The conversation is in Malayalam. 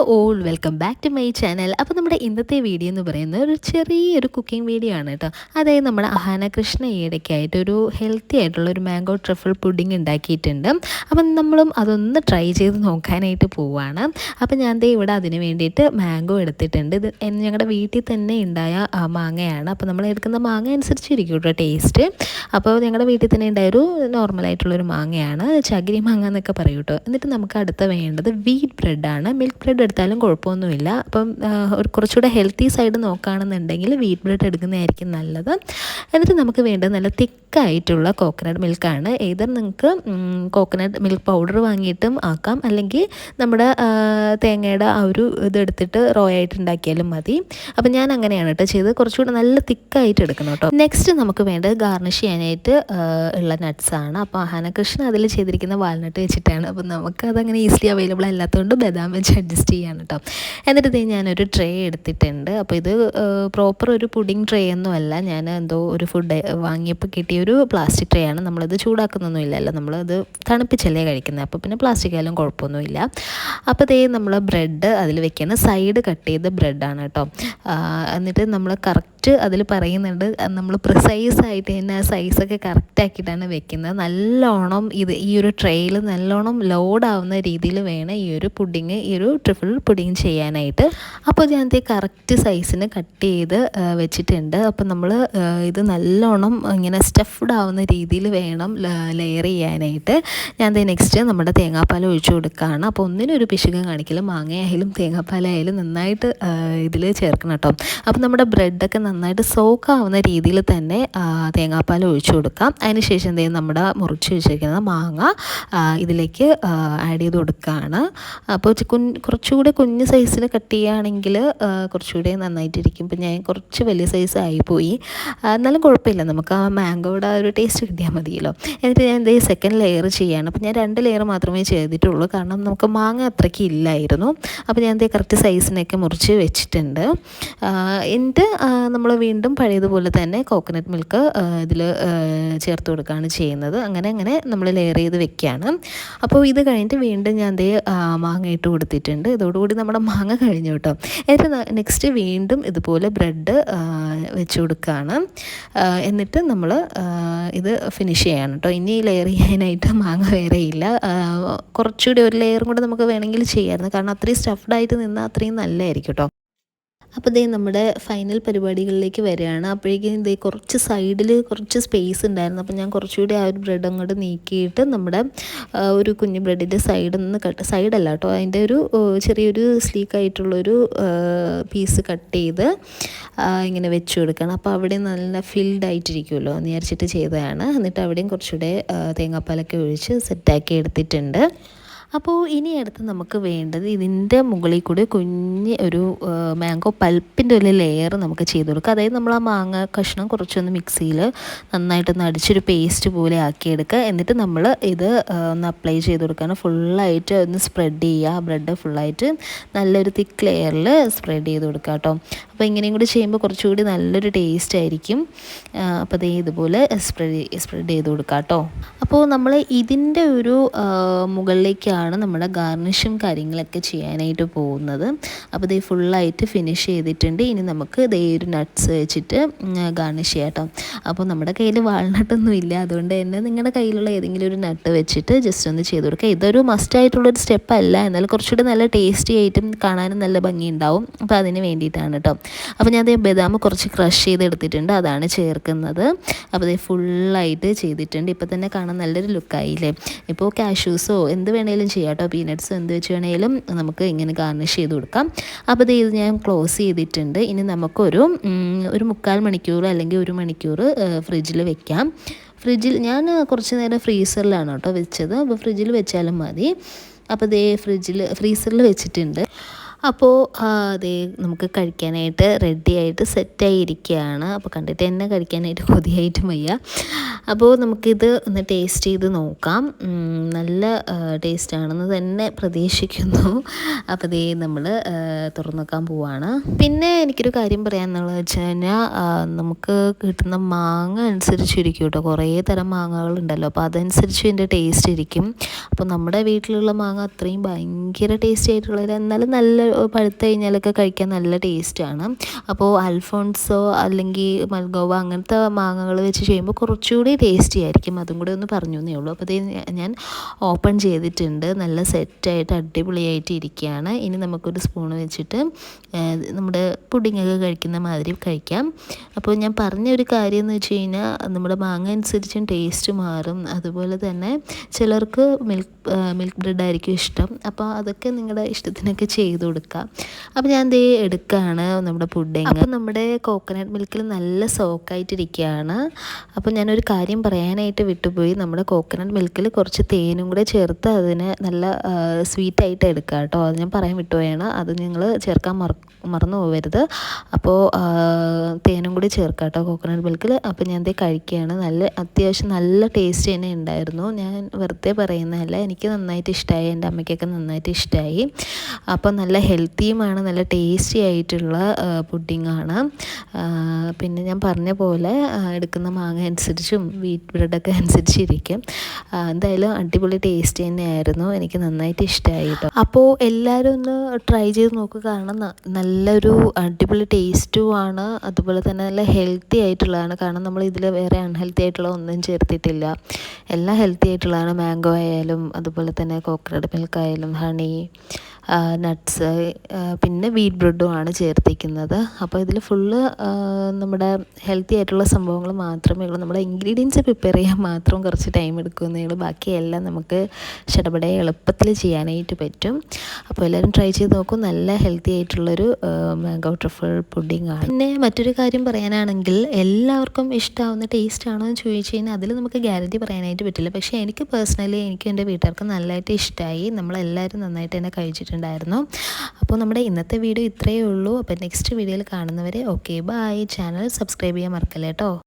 Hello all welcome back to my channel അപ്പോൾ നമ്മുടെ ഇന്നത്തെ വീഡിയോ എന്ന് പറയുന്നത് ഒരു ചെറിയൊരു കുക്കിംഗ് വീഡിയോ ആണ് കേട്ടോ അതായത് നമ്മുടെ അഹാന കൃഷ്ണ ഈയിടയ്ക്കായിട്ട് ഒരു ഹെൽത്തി ആയിട്ടുള്ള ഒരു മാംഗോ ട്രഫിൾ പുഡിംഗ് ഉണ്ടാക്കിയിട്ടുണ്ട്. അപ്പം നമ്മളും അതൊന്ന് ട്രൈ ചെയ്ത് നോക്കാനായിട്ട് പോവുകയാണ് അപ്പം ഞാൻ ദേ ഇവിടെ അതിന് വേണ്ടിയിട്ട് മാംഗോ എടുത്തിട്ടുണ്ട്. ഇത് ഞങ്ങളുടെ വീട്ടിൽ തന്നെ ഉണ്ടായ മാങ്ങയാണ്. അപ്പോൾ നമ്മൾ എടുക്കുന്ന മാങ്ങ അനുസരിച്ചിരിക്കും കേട്ടോ ടേസ്റ്റ് അപ്പോൾ ഞങ്ങളുടെ വീട്ടിൽ തന്നെ ഉണ്ടായ ഒരു നോർമലായിട്ടുള്ളൊരു മാങ്ങയാണ്. ചകിരി മാങ്ങ എന്നൊക്കെ പറയും എന്നിട്ട് നമുക്ക് അടുത്ത വേണ്ടത് വീറ്റ് ബ്രെഡാണ് മിൽക്ക് ബ്രെഡ് എടുത്താലും കുഴപ്പമൊന്നുമില്ല. അപ്പം ഒരു കുറച്ചുകൂടെ ഹെൽത്തി സൈഡ് നോക്കുകയാണെന്നുണ്ടെങ്കിൽ വീറ്റ് ബ്രെഡ് എടുക്കുന്നതായിരിക്കും നല്ലത്. എന്നിട്ട് നമുക്ക് വേണ്ടത് നല്ല തിക്കായിട്ടുള്ള കോക്കനട്ട് മിൽക്കാണ് ഏതർ നിങ്ങൾക്ക് കോക്കനട്ട് മിൽക്ക് പൗഡർ വാങ്ങിയിട്ടും ആക്കാം. അല്ലെങ്കിൽ നമ്മുടെ തേങ്ങയുടെ ആ ഒരു ഇതെടുത്തിട്ട് റോ ആയിട്ട് ഉണ്ടാക്കിയാലും മതി. അപ്പം ഞാൻ അങ്ങനെയാണ് കേട്ടോ ചെയ്തത്. കുറച്ചുകൂടെ നല്ല തിക്കായിട്ട് എടുക്കണം കേട്ടോ നെക്സ്റ്റ് നമുക്ക് വേണ്ടത് ഗാർണിഷ് ചെയ്യാനായിട്ട് ഉള്ള നട്ട്സാണ് അപ്പോൾ ഹനകൃഷ്ണൻ അതിൽ ചെയ്തിരിക്കുന്ന വാൽനട്ട് വെച്ചിട്ടാണ്. അപ്പം നമുക്ക് അതങ്ങനെ ഈസിലി അവൈലബിൾ അല്ലാത്തതുകൊണ്ട് ബദാം വെച്ച് അഡ്ജസ്റ്റ് ചെയ്യാണ് കേട്ടോ എന്നിട്ട് ഇത് ഞാനൊരു ട്രേ എടുത്തിട്ടുണ്ട്. അപ്പോൾ ഇത് പ്രോപ്പർ ഒരു പുഡിംഗ് ട്രേ ഒന്നും അല്ല. ഞാൻ എന്തോ ഒരു ഫുഡ് വാങ്ങിയപ്പോൾ കിട്ടിയ ഒരു പ്ലാസ്റ്റിക് ട്രേ ആണ്. നമ്മളിത് ചൂടാക്കുന്നൊന്നും ഇല്ലല്ലോ. നമ്മളത് തണുപ്പിച്ചല്ലേ കഴിക്കുന്നത് അപ്പോൾ പിന്നെ പ്ലാസ്റ്റിക് ആയാലും കുഴപ്പമൊന്നുമില്ല. അപ്പോൾ ഇതേ നമ്മൾ ബ്രെഡ് അതിൽ വെക്കുന്ന സൈഡ് കട്ട് ചെയ്ത ബ്രെഡാണ് കേട്ടോ. എന്നിട്ട് നമ്മൾ കറക്റ്റ് അതിൽ പറയുന്നുണ്ട് നമ്മൾ പ്രിസൈസ് ആയിട്ട് തന്നെ ആ സൈസൊക്കെ കറക്റ്റ് ആക്കിയിട്ടാണ് വെക്കുന്നത്. നല്ലോണം ഇത് ഈ ഒരു ട്രെയിൽ നല്ലോണം ലോഡ് ആവുന്ന രീതിയിൽ വേണം ഈ ഒരു പുഡിങ് ഈ ഒരു ട്രിപ്പിൾ പുഡിങ് ചെയ്യാനായിട്ട്. അപ്പോൾ ഞാൻ ഇത് കറക്റ്റ് സൈസിന് കട്ട് ചെയ്ത് വെച്ചിട്ടുണ്ട്. അപ്പോൾ നമ്മൾ ഇത് നല്ലോണം ഇങ്ങനെ സ്റ്റഫ്ഡ് ആവുന്ന രീതിയിൽ വേണം ലെയർ ചെയ്യാനായിട്ട്. ദേ നെക്സ്റ്റ് നമ്മുടെ തേങ്ങാപ്പാൽ ഒഴിച്ചു കൊടുക്കുകയാണ് അപ്പോൾ ഒന്നിനും ഒരു പിശുകം കാണിക്കില്ല മാങ്ങയായാലും തേങ്ങാപ്പാലായാലും നന്നായിട്ട് ഇതിൽ ചേർക്കണം കേട്ടോ. അപ്പോൾ നമ്മുടെ ബ്രെഡൊക്കെ നന്നായിട്ട് സോക്ക് ആവുന്ന രീതിയിൽ തന്നെ തേങ്ങാപ്പാൽ ഒഴിച്ചു കൊടുക്കാം. അതിനുശേഷം എന്ത് ചെയ്യും നമ്മുടെ മുറിച്ച് വെച്ചിരിക്കുന്ന മാങ്ങ ഇതിലേക്ക് ആഡ് ചെയ്ത് കൊടുക്കുകയാണ്. അപ്പോൾ കുഞ്ഞ് കുറച്ചുകൂടി കുഞ്ഞ് സൈസിൽ കട്ട് ചെയ്യുകയാണെങ്കിൽ കുറച്ചുകൂടി നന്നായിട്ടിരിക്കും. ഇപ്പം ഞാൻ കുറച്ച് വലിയ സൈസ് ആയിപ്പോയി. എന്നാലും കുഴപ്പമില്ല. നമുക്ക് ആ മാംഗോയുടെ ആ ഒരു ടേസ്റ്റ് കിട്ടിയാൽ മതിയല്ലോ. എന്നിട്ട് ഞാൻ എന്തെങ്കിലും സെക്കൻഡ് ലെയർ ചെയ്യാണ്. അപ്പോൾ ഞാൻ രണ്ട് ലെയർ മാത്രമേ ചെയ്തിട്ടുള്ളൂ. കാരണം നമുക്ക് മാങ്ങ അത്രയ്ക്ക് ഇല്ലായിരുന്നു. അപ്പോൾ ഞാൻ എന്തേ കറക്റ്റ് സൈസിനൊക്കെ മുറിച്ച് വെച്ചിട്ടുണ്ട്. എന്നിട്ട് നമ്മൾ വീണ്ടും പഴയതുപോലെ തന്നെ കോക്കനട്ട് മിൽക്ക് ഇതിൽ ചേർത്ത് കൊടുക്കുകയാണ് ചെയ്യുന്നത്. അങ്ങനെ അങ്ങനെ നമ്മൾ ലെയർ ചെയ്ത് വെക്കുകയാണ്. അപ്പോൾ ഇത് കഴിഞ്ഞിട്ട് വീണ്ടും ഞാൻ ദേ മാങ്ങ ഇട്ട് കൊടുത്തിട്ടുണ്ട്. ഇതോടുകൂടി നമ്മുടെ മാങ്ങ കഴിഞ്ഞു കേട്ടോ. എന്നിട്ട് നെക്സ്റ്റ് വീണ്ടും ഇതുപോലെ ബ്രെഡ് വെച്ച് കൊടുക്കുകയാണ്. എന്നിട്ട് നമ്മൾ ഇത് ഫിനിഷ് ചെയ്യണം കേട്ടോ. ഇനി ലെയർ ചെയ്യാനായിട്ട് മാങ്ങ വേറെ ഇല്ല. കുറച്ചുകൂടി ഒരു ലെയറും കൂടെ നമുക്ക് വേണമെങ്കിൽ ചെയ്യാമായിരുന്നു കാരണം അത്രയും സ്റ്റഫ്ഡ് ആയിട്ട് നിന്നാൽ അത്രയും നല്ലതായിരിക്കും കേട്ടോ. അപ്പോൾ ദേ നമ്മുടെ ഫൈനൽ പരിപാടികളിലേക്ക് വരികയാണ്. അപ്പോഴേക്കും ഇതേ കുറച്ച് സൈഡിൽ കുറച്ച് സ്പേസ് ഉണ്ടായിരുന്നു. അപ്പോൾ ഞാൻ കുറച്ചുകൂടി ആ ഒരു ബ്രെഡ് അങ്ങോട്ട് നീക്കിയിട്ട് നമ്മുടെ ഒരു കുഞ്ഞു ബ്രെഡിന്റെ സൈഡിൽ നിന്ന് കട്ട് സൈഡല്ല കേട്ടോ. അതിന്റെ ഒരു ചെറിയൊരു സ്ലീക്ക് ആയിട്ടുള്ളൊരു പീസ് കട്ട് ചെയ്ത് ഇങ്ങനെ വെച്ച് കൊടുക്കണം. അപ്പോൾ അവിടെ നല്ല ഫിൽഡ് ആയിട്ടിരിക്കുമല്ലോ എന്ന് വിചാരിച്ചിട്ട് ചെയ്തതാണ്. എന്നിട്ട് അവിടെയും കുറച്ചുകൂടെ തേങ്ങാപ്പാലൊക്കെ ഒഴിച്ച് സെറ്റാക്കി എടുത്തിട്ടുണ്ട്. അപ്പോൾ ഇനി അടുത്ത് നമുക്ക് വേണ്ടത് ഇതിന്റെ മുകളിൽ കൂടി കുഞ്ഞ് ഒരു മാംഗോ പൾപ്പിന്റെ ഒരു ലെയർ നമുക്ക് ചെയ്ത് കൊടുക്കുക അതായത് നമ്മൾ ആ മാങ്ങ കഷ്ണം കുറച്ചൊന്ന് മിക്സിയിൽ നന്നായിട്ടൊന്ന് അടിച്ചൊരു പേസ്റ്റ് പോലെ ആക്കിയെടുക്കുക. എന്നിട്ട് നമ്മൾ ഇത് ഒന്ന് അപ്ലൈ ചെയ്ത് കൊടുക്കുകയാണ്. ഫുള്ളായിട്ട് ഒന്ന് സ്പ്രെഡ് ചെയ്യുക. ബ്രെഡ് ഫുള്ളായിട്ട് നല്ലൊരു തിക്ക് ലെയറിൽ സ്പ്രെഡ് ചെയ്ത് കൊടുക്കുക കേട്ടോ. അപ്പോൾ ഇങ്ങനെയും കൂടി ചെയ്യുമ്പോൾ കുറച്ചുകൂടി നല്ലൊരു ടേസ്റ്റ് ആയിരിക്കും. അപ്പോൾ അതേ ഇതുപോലെ സ്പ്രെഡ് സ്പ്രെഡ് ചെയ്ത് കൊടുക്കുക കേട്ടോ. അപ്പോൾ നമ്മൾ ഇതിന്റെ ഒരു ആ, മുകളിലേക്കാണ് നമ്മുടെ ഗാർണിഷും കാര്യങ്ങളൊക്കെ ചെയ്യാനായിട്ട് പോകുന്നത്. അപ്പോൾ ഇത് ഫുള്ളായിട്ട് ഫിനിഷ് ചെയ്തിട്ടുണ്ട്. ഇനി നമുക്ക് ഇതേ ഒരു നട്ട്സ് വെച്ചിട്ട് ഗാർണിഷ് ചെയ്യാം കേട്ടോ അപ്പോൾ നമ്മുടെ കയ്യിൽ വാൾനട്ടൊന്നും ഇല്ല. അതുകൊണ്ട് തന്നെ നിങ്ങളുടെ കയ്യിലുള്ള ഏതെങ്കിലും ഒരു നട്ട് വെച്ചിട്ട് ജസ്റ്റ് ഒന്ന് ചെയ്ത് കൊടുക്കുക. ഇതൊരു മസ്റ്റ് ആയിട്ടുള്ള ഒരു സ്റ്റെപ്പ് അല്ല. എന്നാൽ കുറച്ചുകൂടി നല്ല ടേസ്റ്റി ആയിട്ടും കാണാനും നല്ല ഭംഗി ഉണ്ടാവും അപ്പോൾ അതിന് വേണ്ടിയിട്ടാണ് കേട്ടോ അപ്പോൾ ഞാൻ ദേ ബദാം കുറച്ച് ക്രഷ് ചെയ്തെടുത്തിട്ടുണ്ട്. അതാണ് ചേർക്കുന്നത്. അപ്പോൾ ഇത് ഫുള്ളായിട്ട് ചെയ്തിട്ടുണ്ട്. ഇപ്പോൾ തന്നെ കാണാൻ നല്ലൊരു ലുക്കായില്ലേ ഇപ്പോൾ കാഷ്യൂസോ എന്ത് വേണേലും ചെയ്യാം കേട്ടോ പീനട്ട്സ് എന്ത് വെച്ച് വേണേലും നമുക്ക് ഇങ്ങനെ ഗാർണിഷ് ചെയ്ത് കൊടുക്കാം. അപ്പോൾ ഇത് ഇത് ഞാൻ ക്ലോസ് ചെയ്തിട്ടുണ്ട്. ഇനി നമുക്കൊരു ഒരു മുക്കാൽ മണിക്കൂർ അല്ലെങ്കിൽ ഒരു മണിക്കൂർ ഫ്രിഡ്ജിൽ വെക്കാം. ഫ്രിഡ്ജിൽ ഞാൻ കുറച്ച് നേരം ഫ്രീസറിലാണ് കേട്ടോ വെച്ചത്. അപ്പോൾ ഫ്രിഡ്ജിൽ വെച്ചാലും മതി. അപ്പോൾ ഇതേ ഫ്രിഡ്ജിൽ ഫ്രീസറിൽ വെച്ചിട്ടുണ്ട്. അപ്പോൾ അതേ നമുക്ക് കഴിക്കാനായിട്ട് റെഡി ആയിട്ട് സെറ്റായി ഇരിക്കുകയാണ് അപ്പോൾ കണ്ടിട്ട് തന്നെ കഴിക്കാനായിട്ട് കൊതിയായിട്ട് വയ്യ. അപ്പോൾ നമുക്കിത് ഒന്ന് ടേസ്റ്റ് ചെയ്ത് നോക്കാം. നല്ല ടേസ്റ്റ് ആണെന്ന് തന്നെ പ്രതീക്ഷിക്കുന്നു. അപ്പോൾ ദേ നമ്മൾ തുറന്നു നോക്കാൻ പോവാണ്. പിന്നെ എനിക്കൊരു കാര്യം പറയാമെന്നുള്ളത് വെച്ച് കഴിഞ്ഞാൽ നമുക്ക് കിട്ടുന്ന മാങ്ങ അനുസരിച്ചിരിക്കും കേട്ടോ. കുറേ തരം മാങ്ങകളുണ്ടല്ലോ അപ്പോൾ അതനുസരിച്ച് ഇതിന്റെ ടേസ്റ്റ് ഇരിക്കും. അപ്പോൾ നമ്മുടെ വീട്ടിലുള്ള മാങ്ങ അത്രയും ഭയങ്കര ടേസ്റ്റി ആയിട്ടുള്ളവർ എന്നാലും നല്ല പഴുത്ത് കഴിഞ്ഞാലൊക്കെ കഴിക്കാൻ നല്ല ടേസ്റ്റാണ്. അപ്പോൾ അൽഫോൺസോ അല്ലെങ്കിൽ മൽഗോവ അങ്ങനത്തെ മാങ്ങകൾ വെച്ച് ചെയ്യുമ്പോൾ കുറച്ചുകൂടി ടേസ്റ്റി ആയിരിക്കും. അതും കൂടി ഒന്ന് പറഞ്ഞു എന്നേ ഉള്ളൂ. അപ്പോൾ ഇത് ഞാൻ ഓപ്പൺ ചെയ്തിട്ടുണ്ട്. നല്ല സെറ്റായിട്ട് അടിപൊളിയായിട്ട് ഇരിക്കുകയാണ് ഇനി നമുക്കൊരു സ്പൂൺ വെച്ചിട്ട് നമ്മുടെ പുഡിങ്ങൊക്കെ കഴിക്കുന്ന മാതിരി കഴിക്കാം. അപ്പോൾ ഞാൻ പറഞ്ഞ ഒരു കാര്യം എന്ന് വെച്ച് കഴിഞ്ഞാൽ നമ്മുടെ മാങ്ങ അനുസരിച്ചും ടേസ്റ്റ് മാറും. അതുപോലെ തന്നെ ചിലർക്ക് മിൽക്ക് മിൽക്ക് ബ്രെഡ് ആയിരിക്കും ഇഷ്ടം. അപ്പോൾ അതൊക്കെ നിങ്ങളുടെ ഇഷ്ടത്തിനൊക്കെ ചെയ്ത് കൊടുക്കാം അപ്പോൾ ഞാൻ ദേ എടുക്കുകയാണ് നമ്മുടെ പുഡിങ് അപ്പോൾ നമ്മുടെ കോക്കനട്ട് മിൽക്കിൽ നല്ല സോക്കായിട്ടിരിക്കുകയാണ് അപ്പോൾ ഞാനൊരു കാര്യം പറയാനായിട്ട് വിട്ടുപോയി. നമ്മുടെ കോക്കനട്ട് മിൽക്കിൽ കുറച്ച് തേനും കൂടെ ചേർത്ത് അതിനെ നല്ല സ്വീറ്റായിട്ട് എടുക്കുക കേട്ടോ. അത് ഞാൻ പറയാൻ വിട്ടുപോയാണ്. അത് നിങ്ങൾ ചേർക്കാൻ മറ മറന്നു പോകരുത് അപ്പോൾ തേനും കൂടി ചേർക്കാം കേട്ടോ കോക്കനട്ട് മിൽക്കിൽ അപ്പോൾ ഞാൻ ദേ കഴിക്കുകയാണ്. നല്ല അത്യാവശ്യം നല്ല ടേസ്റ്റ് തന്നെ ഉണ്ടായിരുന്നു. ഞാൻ വെറുതെ പറയുന്നതല്ല. എനിക്ക് നന്നായിട്ട് ഇഷ്ടമായി എന്റെ അമ്മയ്ക്കൊക്കെ നന്നായിട്ട് ഇഷ്ടമായി അപ്പോൾ നല്ല ഹെൽത്തിയുമാണ് നല്ല ടേസ്റ്റി ആയിട്ടുള്ള പുഡിങ്ങാണ് പിന്നെ ഞാൻ പറഞ്ഞ പോലെ എടുക്കുന്ന മാങ്ങ അനുസരിച്ചും വീറ്റ് ബ്രെഡൊക്കെ അനുസരിച്ചിരിക്കും. എന്തായാലും അടിപൊളി ടേസ്റ്റ് തന്നെയായിരുന്നു. എനിക്ക് നന്നായിട്ട് ഇഷ്ടമായി കേട്ടോ അപ്പോൾ എല്ലാവരും ഒന്ന് ട്രൈ ചെയ്ത് നോക്കുക കാരണം നല്ലൊരു അടിപൊളി ടേസ്റ്റുമാണ് അതുപോലെ തന്നെ നല്ല ഹെൽത്തി ആയിട്ടുള്ളതാണ്. കാരണം നമ്മൾ ഇതിൽ വേറെ അൺഹെൽത്തി ആയിട്ടുള്ള ഒന്നും ചേർത്തിട്ടില്ല. എല്ലാം ഹെൽത്തി ആയിട്ടുള്ളതാണ്. മാംഗോ ആയാലും അതുപോലെ തന്നെ കോക്കനട്ട് മിൽക്ക് ആയാലും ഹണി നട്ട്സ് പിന്നെ വീറ്റ് ബ്രെഡും ആണ് ചേർത്തിരിക്കുന്നത്. അപ്പോൾ ഇതിൽ ഫുള്ള് നമ്മുടെ ഹെൽത്തി ആയിട്ടുള്ള സംഭവങ്ങൾ മാത്രമേ ഉള്ളൂ. നമ്മുടെ ഇൻഗ്രീഡിയൻസ് പ്രിപ്പയർ ചെയ്യാൻ മാത്രം കുറച്ച് ടൈം എടുക്കുന്നേ ഉള്ളൂ. ബാക്കിയെല്ലാം നമുക്ക് ചടപടെ എളുപ്പത്തിൽ ചെയ്യാനായിട്ട് പറ്റും. അപ്പോൾ എല്ലാവരും ട്രൈ ചെയ്ത് നോക്കും. നല്ല ഹെൽത്തി ആയിട്ടുള്ളൊരു മാംഗോ ട്രഫിൾ പുഡിംഗ് ആണ്. പിന്നെ മറ്റൊരു കാര്യം പറയാനാണെങ്കിൽ എല്ലാവർക്കും ഇഷ്ടമാവുന്ന ടേസ്റ്റ് ആണോ എന്ന് ചോദിച്ചു കഴിഞ്ഞാൽ അതിൽ നമുക്ക് ഗ്യാരണ്ടി പറയാനായിട്ട് പറ്റില്ല. പക്ഷേ എനിക്ക് പേഴ്സണലി എനിക്കും എന്റെ വീട്ടുകാർക്ക് നല്ലതായിട്ട് ഇഷ്ടമായി നമ്മളെല്ലാവരും നന്നായിട്ട് തന്നെ കഴിച്ചിട്ടുണ്ടായിരുന്നു. അപ്പോൾ നമ്മുടെ ഇന്നത്തെ വീഡിയോ ഇത്രയേ ഉള്ളൂ. അപ്പോൾ നെക്സ്റ്റ് വീഡിയോയിൽ കാണുന്നവരെ ഓക്കെ ബൈ. ചാനൽ സബ്സ്ക്രൈബ് ചെയ്യാൻ മറക്കല്ലേ കേട്ടോ.